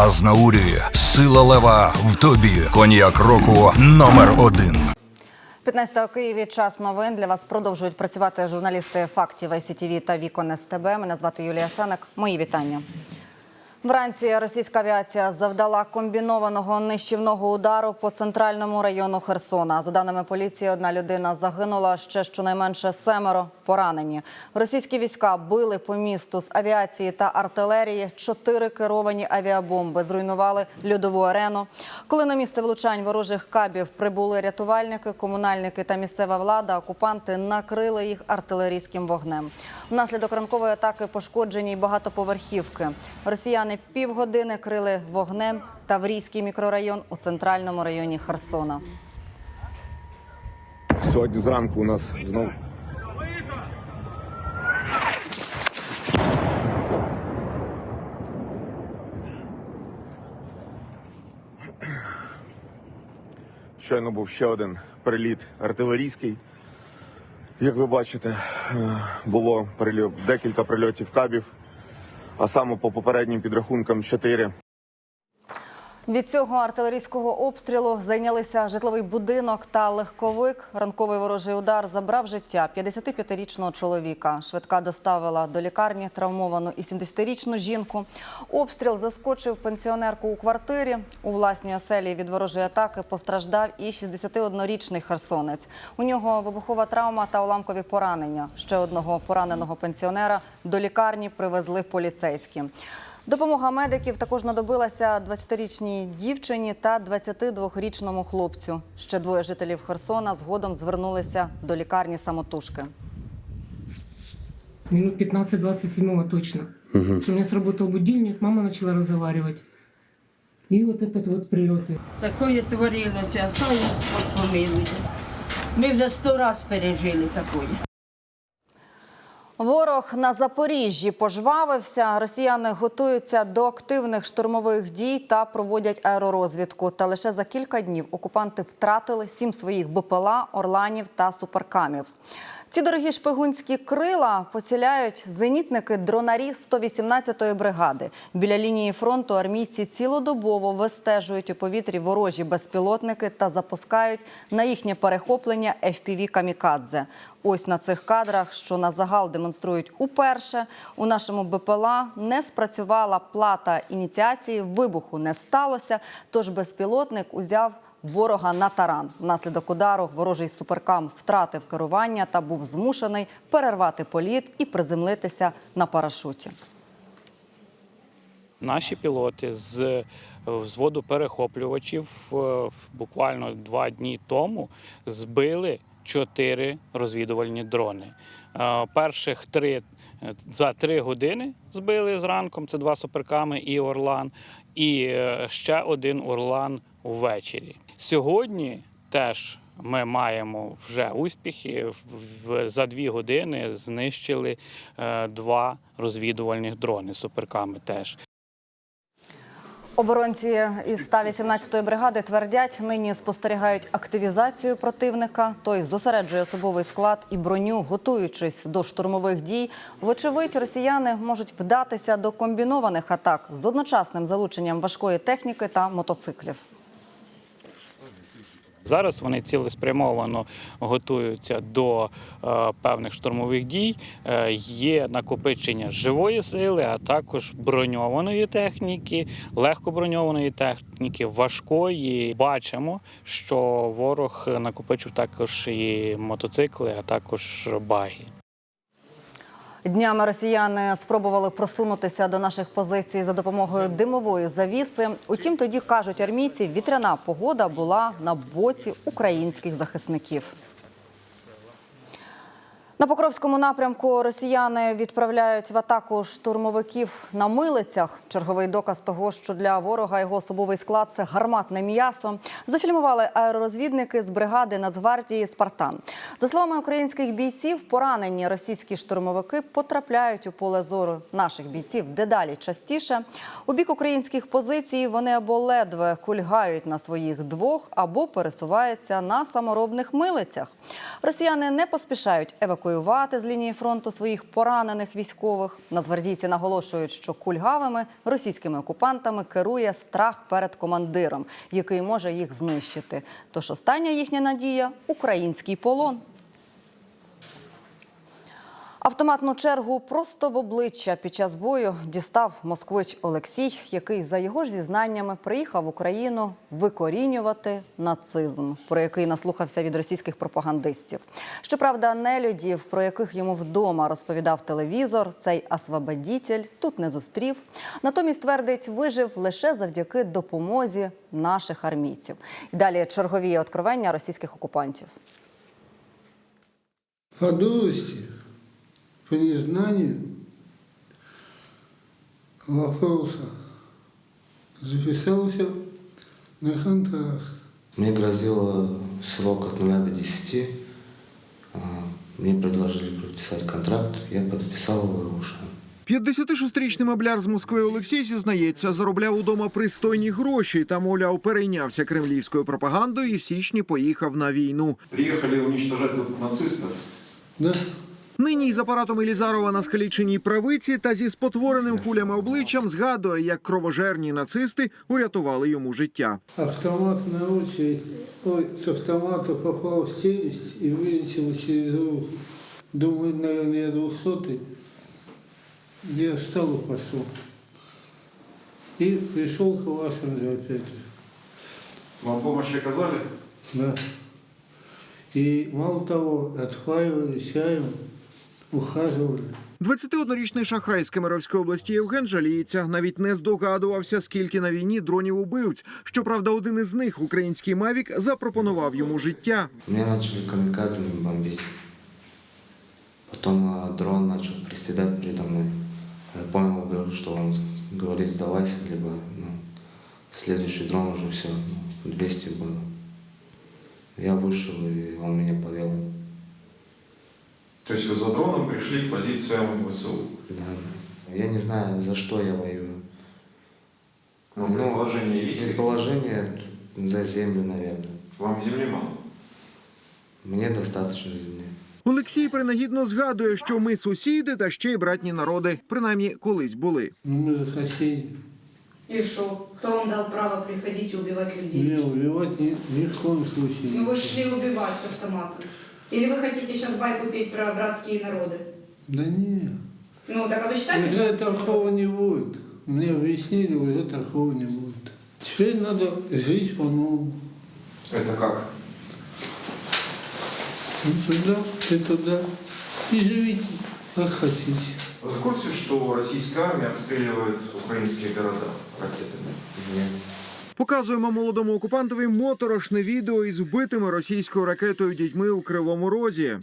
Азнаурі, сила лева в тобі. Коньяк року номер один. 15 у Києві час новин для вас продовжують працювати журналісти фактів ICTV та Вікон СТБ. Мене звати Юлія Сенек. Мої вітання. Вранці російська авіація завдала комбінованого нищівного удару по центральному району Херсона. За даними поліції, одна людина загинула ще щонайменше семеро поранені. Російські війська били по місту з авіації та артилерії. Чотири керовані авіабомби зруйнували льодову арену. Коли на місце влучань ворожих кабів прибули рятувальники, комунальники та місцева влада, окупанти накрили їх артилерійським вогнем. Внаслідок ранкової атаки пошкоджені й багатоповерхівки. Росіяни півгодини крили вогнем Таврійський мікрорайон у центральному районі Херсона. Сьогодні зранку у нас знов щойно був ще один приліт артилерійський. Як ви бачите, е, було декілька прильотів кабів, а саме по попереднім підрахункам чотири. Від цього артилерійського обстрілу зайнялися житловий будинок та легковик. Ранковий ворожий удар забрав життя 55-річного чоловіка. Швидка доставила до лікарні травмовану і 70-річну жінку. Обстріл заскочив пенсіонерку у квартирі. У власній оселі від ворожої атаки постраждав і 61-річний херсонець. У нього вибухова травма та уламкові поранення. Ще одного пораненого пенсіонера до лікарні привезли поліцейські. Допомога медиків також знадобилася 20-річній дівчині та 22-річному хлопцю. Ще двоє жителів Херсона згодом звернулися до лікарні самотужки. Минут 15-27 точно. Что у меня сработал будильник, мама начала разговаривать. И вот этот вот прилеты. Такое творилося, хай Господь помилує. Ми вже сто раз пережили такое. Ворог на Запоріжжі пожвавився. Росіяни готуються до активних штурмових дій та проводять аеророзвідку. Та лише за кілька днів окупанти втратили сім своїх БПЛА, орланів та суперкамів. Ці дорогі шпигунські крила поціляють зенітники дронарі 118-ї бригади. Біля лінії фронту армійці цілодобово вистежують у повітрі ворожі безпілотники та запускають на їхнє перехоплення fpv камікадзе. Ось на цих кадрах, що на загал демонструють уперше, у нашому БПЛА не спрацювала плата ініціації, вибуху не сталося. Тож безпілотник узяв ворога на таран. Внаслідок удару ворожий суперкам втратив керування та був змушений перервати політ і приземлитися на парашуті. Наші пілоти з взводу перехоплювачів е, буквально два дні тому збили чотири розвідувальні дрони. Е, Перших три е, за три години збили зранком. Це два суперками і Орлан, і ще один Орлан увечері. Сьогодні теж. Ми маємо вже успіхи. За дві години знищили е, два розвідувальних дрони суперками теж. Оборонці із 118-ї бригади твердять, нині спостерігають активізацію противника. Той зосереджує особовий склад і броню, готуючись до штурмових дій. Вочевидь, росіяни можуть вдатися до комбінованих атак з одночасним залученням важкої техніки та мотоциклів. Зараз вони цілеспрямовано готуються до е, певних штурмових дій. Е, є накопичення живої сили, а також броньованої техніки, легкоброньованої техніки, важкої. Бачимо, що ворог накопичив також і мотоцикли, а також баги. Днями росіяни спробували просунутися до наших позицій за допомогою димової завіси. Утім, тоді кажуть армійці, вітряна погода була на боці українських захисників. На Покровському напрямку росіяни відправляють в атаку штурмовиків на милицях. Черговий доказ того, що для ворога його особовий склад це гарматне м'ясо. Зафільмували аеророзвідники з бригади Нацгвардії Спартан. За словами українських бійців, поранені російські штурмовики потрапляють у поле зору наших бійців дедалі частіше. У бік українських позицій вони або ледве кульгають на своїх двох, або пересуваються на саморобних милицях. Росіяни не поспішають евакуювати евакуювати з лінії фронту своїх поранених військових. Нацгвардійці наголошують, що кульгавими російськими окупантами керує страх перед командиром, який може їх знищити. Тож остання їхня надія український полон. Автоматну чергу просто в обличчя під час бою дістав москвич Олексій, який, за його ж зізнаннями, приїхав в Україну викорінювати нацизм, про який наслухався від російських пропагандистів. Щоправда, нелюдів, про яких йому вдома розповідав телевізор, цей освободітель тут не зустрів. Натомість твердить, вижив лише завдяки допомозі наших армійців. І далі чергові откровення російських окупантів. По дурости, вопроса записался на контракт. Мне грозило срок от 0 до 10. А, Мне предложили подписать контракт, я подписал его и ушел. 56-річний мобляр з Москви Олексій зізнається, заробляв удома пристойні гроші та, мовляв, перейнявся кремлівською пропагандою і в січні поїхав на війну. Приехали уничтожать тут нацистов. Да, Нині із апаратом Елізарова на скаліченій правиці та зі спотвореним кулями обличчям згадує, як кровожерні нацисти урятували йому життя. автоматная очередь, ой, с автомата попал в челюсть и вылетел через руку. Думаю, наверное, я двухсотый. Я встал и пошел. И пришел к вашим же опять же. Вам помощь оказали? Да. И мало того, отхваивали чаем, ухаживали. 21-річний шахрай з Кемеровської області Євген жаліється. Навіть не здогадувався, скільки на війні дронів убивць. Щоправда, один із них, український Мавік, запропонував йому життя. Меня начали камикадзами бомбить. Потом а, дрон начал приседать передо мной. Я понял, говорю, что он говорит, сдавайся, либо ну, следующий дрон уже все, ну, 200 было. Я вышел, и он меня повел. То есть вы за дроном пришли к позициям ВСУ? Да. Я не знаю, за что я воюю. Ну, предположение есть? Предположение за землю, наверное. Вам земли мало? Мне достаточно земли. Олексій принагідно згадує, що ми сусіди та ще й братні народи, принаймні колись були. Ну, мы же соседи. И что? Кто вам дал право приходить и убивать людей? Не, убивать ни, ни в коем случае. Ну вы шли убивать с автоматом. Или вы хотите сейчас байку петь про братские народы? Да не, Ну, так а вы считаете? уже такого не будет. Мне объяснили, уже такого не будет. Теперь надо жить по-новому. Это как? Ну, туда, ты туда. И живите, как хотите. Вы в курсе, что российская армия обстреливает украинские города ракетами? Нет. Показуємо молодому окупантові моторошне відео із вбитими російською ракетою дітьми у Кривому Розі.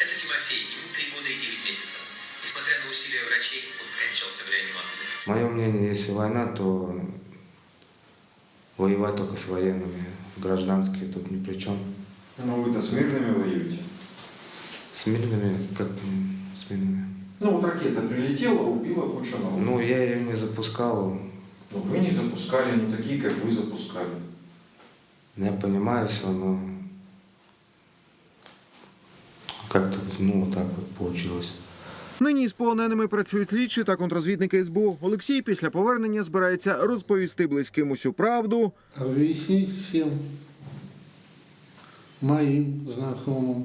Это Тимофей, ему три года и девять месяцев. Несмотря на усилия врачей, он скончался в реанимации. Мое мнение, если война, то воевать только с военными. Гражданские тут ни при чем. Ну вы-то с мирными воюете. С мирными, как м, с мирными. Ну вот ракета прилетела, убила кучу народу. Ну, я ее не запускал. Ну, вы не запускали, не такие, как вы запускали. Я понимаю все, но как-то, ну, вот так вот получилось. Нині з полоненими працюють слідчі та контрозвідники СБУ. Олексій після повернення збирається розповісти близьким усю правду. Объяснить всем моим знакомым,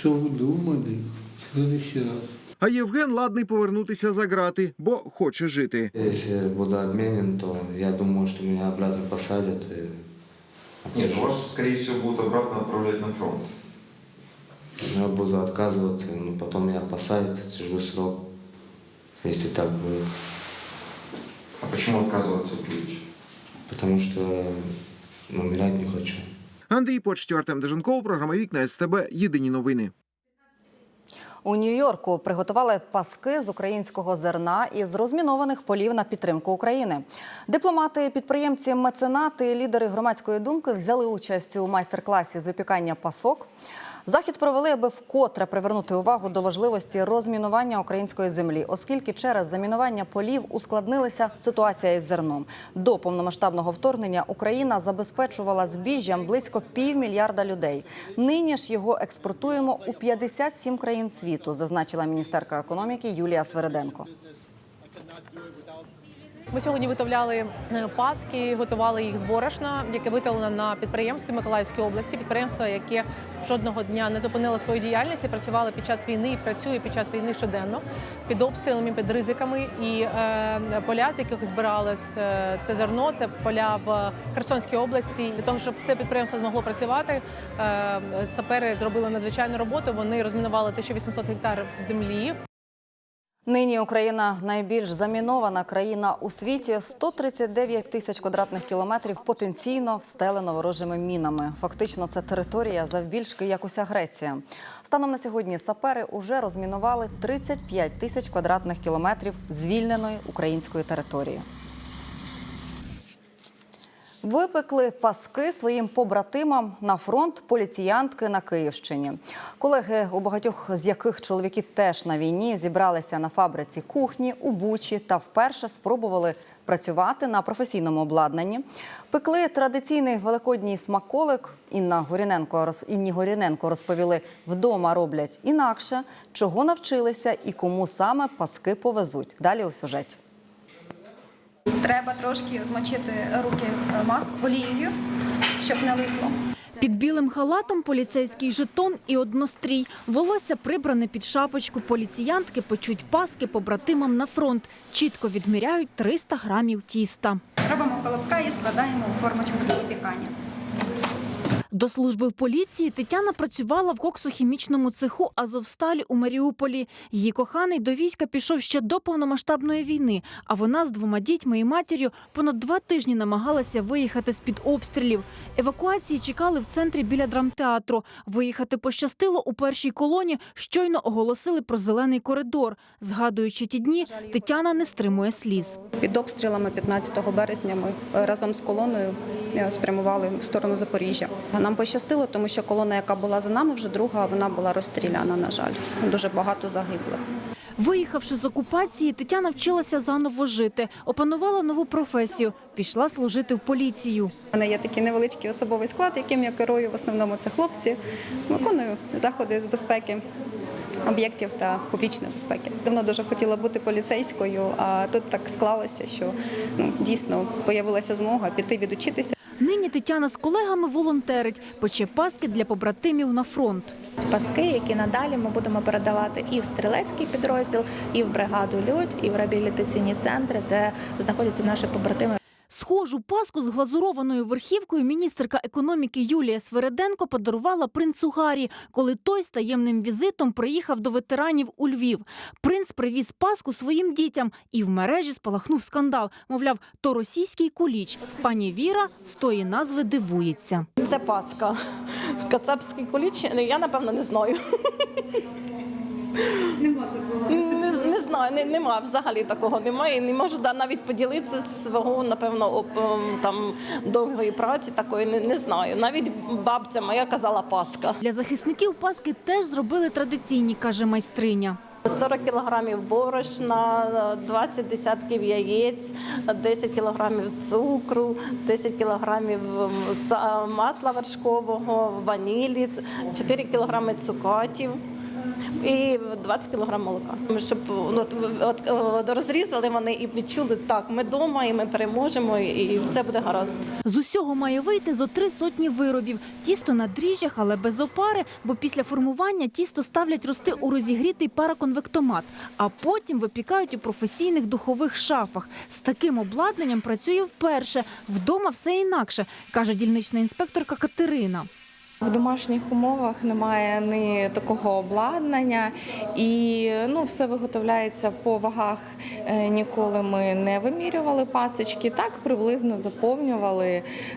что вы думали в следующий раз. А Євген ладний повернутися за грати, бо хоче жити. Если буду обменен, то я думаю, что меня обратно посадят и Нет, отсижу. вас, скорее всего, будут обратно отправлять на фронт. Но Я буду отказываться, но потом меня посадят, отсижу срок, если так будет. А почему отказываться будете? Потому что ну, умирать не хочу. Андрій Почті, Артем Деженков, програма Вікна СТБ. Єдині новини. У Нью-Йорку приготували паски з українського зерна із розмінованих полів на підтримку України. Дипломати, підприємці, меценати, лідери громадської думки взяли участь у майстер-класі з випікання пасок. Захід провели, аби вкотре привернути увагу до важливості розмінування української землі, оскільки через замінування полів ускладнилася ситуація із зерном. До повномасштабного вторгнення Україна забезпечувала збіжжям близько півмільярда людей. Нині ж його експортуємо у 57 країн світу, зазначила міністерка економіки Юлія Свереденко. Ми сьогодні виготовляли е, паски, готували їх з борошна, яке виготовлено на підприємстві Миколаївської області. Підприємство, яке жодного дня не зупинило свою діяльність і працювало під час війни і працює під час війни щоденно під обстрілами, під ризиками. І е, поля, з яких збирали е, це зерно, це поля в Херсонській області. Для того, щоб це підприємство змогло працювати, е, сапери зробили надзвичайну роботу. Вони розмінували 1800 гектарів землі. Нині Україна найбільш замінована країна у світі. 139 тисяч квадратних кілометрів потенційно встелено ворожими мінами. Фактично, це територія завбільшки, як уся Греція. Станом на сьогодні сапери уже розмінували 35 тисяч квадратних кілометрів звільненої української території. Випекли паски своїм побратимам на фронт поліціянтки на Київщині. Колеги, у багатьох з яких чоловіки теж на війні зібралися на фабриці кухні у Бучі та вперше спробували працювати на професійному обладнанні. Пекли традиційний великодній смаколик. Інна Горіненко Інні Горіненко розповіли, вдома роблять інакше, чого навчилися і кому саме паски повезуть. Далі у сюжеті. Треба трошки змочити руки маслом, олією, щоб не липло. Під білим халатом поліцейський жетон і однострій. Волосся прибране під шапочку. Поліціянтки печуть паски побратимам на фронт. Чітко відміряють 300 грамів тіста. Робимо колобка і складаємо у формочку для випікання. До служби в поліції Тетяна працювала в коксохімічному цеху Азовсталі у Маріуполі. Її коханий до війська пішов ще до повномасштабної війни. А вона з двома дітьми і матір'ю понад два тижні намагалася виїхати з під обстрілів. Евакуації чекали в центрі біля драмтеатру. Виїхати пощастило у першій колоні. Щойно оголосили про зелений коридор. Згадуючи ті дні, Тетяна не стримує сліз. Під обстрілами 15 березня ми е, разом з колоною е, спрямували в сторону Запоріжжя. Нам пощастило, тому що колона, яка була за нами, вже друга, вона була розстріляна, на жаль. Дуже багато загиблих. Виїхавши з окупації, Тетяна вчилася заново жити, опанувала нову професію, пішла служити в поліцію. У мене є такий невеличкий особовий склад, яким я керую. В основному це хлопці. Виконую заходи з безпеки об'єктів та публічної безпеки. Давно дуже хотіла бути поліцейською, а тут так склалося, що ну, дійсно появилася змога піти відучитися. Нині Тетяна з колегами волонтерить, пече паски для побратимів на фронт. Паски, які надалі ми будемо передавати і в стрілецький підрозділ, і в бригаду Людь, і в реабілітаційні центри, де знаходяться наші побратими. Схожу паску з глазурованою верхівкою міністерка економіки Юлія Свереденко подарувала принцу Гаррі, коли той з таємним візитом приїхав до ветеранів у Львів. Принц привіз паску своїм дітям, і в мережі спалахнув скандал. Мовляв, то російський куліч. Пані Віра з тої назви дивується. Це Пасха. Кацапський куліч, я напевно не знаю. Нема такого. Знаю, не, нема взагалі такого немає. Не можу да, навіть поділитися з свого, напевно, об, ем, там довгої праці такої не, не знаю. Навіть бабця моя казала Пасха. Для захисників паски теж зробили традиційні, каже майстриня. 40 кілограмів борошна, 20 десятків яєць, 10 кілограмів цукру, 10 кілограмів ем, масла вершкового, ванілі, 4 кілограми цукатів. І 20 кілограм молока. Щоб ну, от, от, от, розрізали вони і відчули, так, ми вдома, і ми переможемо, і все буде гаразд. З усього має вийти зо три сотні виробів. Тісто на дріжджах, але без опари, бо після формування тісто ставлять рости у розігрітий параконвектомат, а потім випікають у професійних духових шафах. З таким обладнанням працює вперше. Вдома все інакше, каже дільнична інспекторка Катерина. В домашніх умовах немає ні такого обладнання, і ну, все виготовляється по вагах. Е, Ніколи ми не вимірювали пасочки. Так приблизно заповнювали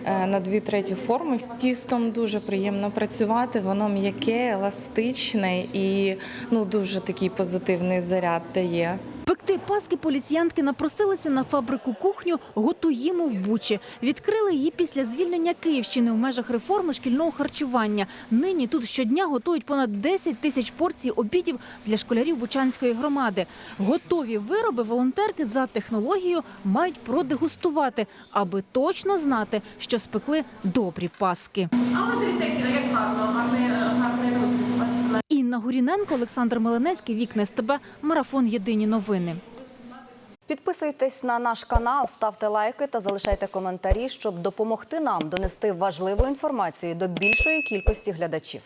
е, на дві треті форми. З тістом дуже приємно працювати. Воно м'яке, еластичне і ну, дуже такий позитивний заряд дає. Пекти паски поліціянтки напросилися на фабрику кухню «Готуємо в Бучі». Відкрили її після звільнення Київщини в межах реформи шкільного харчування. Нині тут щодня готують понад 10 тисяч порцій обідів для школярів Бучанської громади. Готові вироби волонтерки за технологією мають продегустувати, аби точно знати, що спекли добрі паски. А от дивіться, як гарно, гарний, Інна Гуріненко, Олександр Меленецький, Вікне СТБ, Марафон Єдині новини. Підписуйтесь на наш канал, ставте лайки та залишайте коментарі, щоб допомогти нам донести важливу інформацію до більшої кількості глядачів.